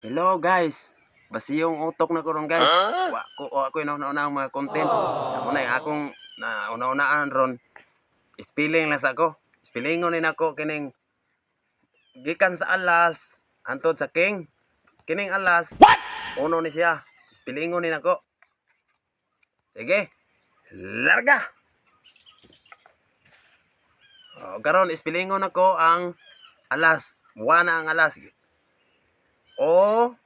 Hello guys. Basi yung utok na ko ron guys. Wa ko wa ko na ang mga content. Ako na yung akong na una-unaan ron. Spelling lang sa ko. Spellingon ni nako kining gikan sa alas antod sa king. Kining alas. What? Uno ni siya. Spellingon ni nako. Sige. Larga. Oh, karon spellingon nako ang alas. Wana ang alas. O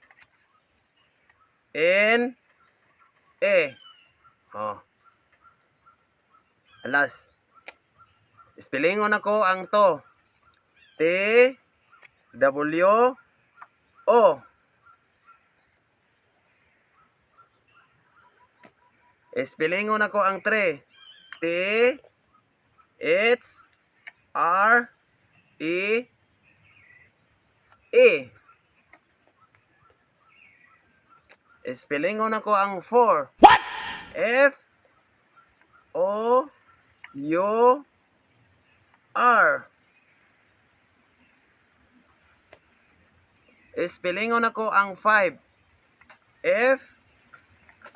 N E. Oh. Alas. Spellingon ako ang to. T W O. Spellingon ako ang 3. T H R E E. Spellingon ako ang 4. What? F O U R. Spellingon ako ang 5. F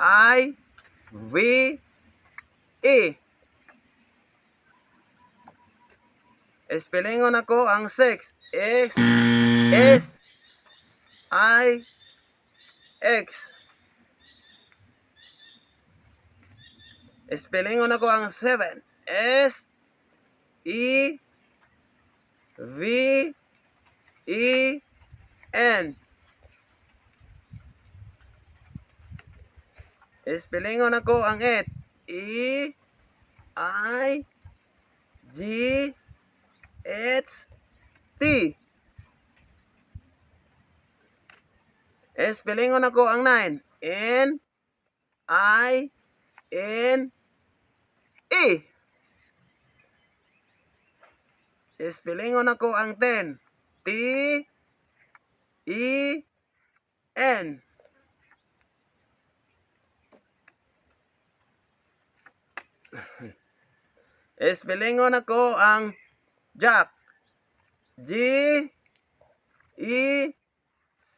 I V E. Spellingon ako ang 6. X S I X. Spellingon ako ang 7. S E V E N. Spellingon ako ang 8. E I G H T. Spellingon ako ang 9. N I N E. Spellingon ako ang 10. T E N. Spellingon ako ang Jack. G E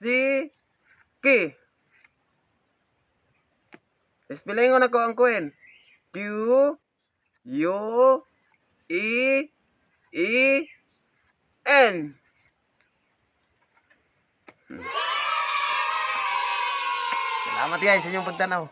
C K. Spellingon ako ang Queen. Q U E E N. Hmm. Salamat guys sa inyong pagtanaw.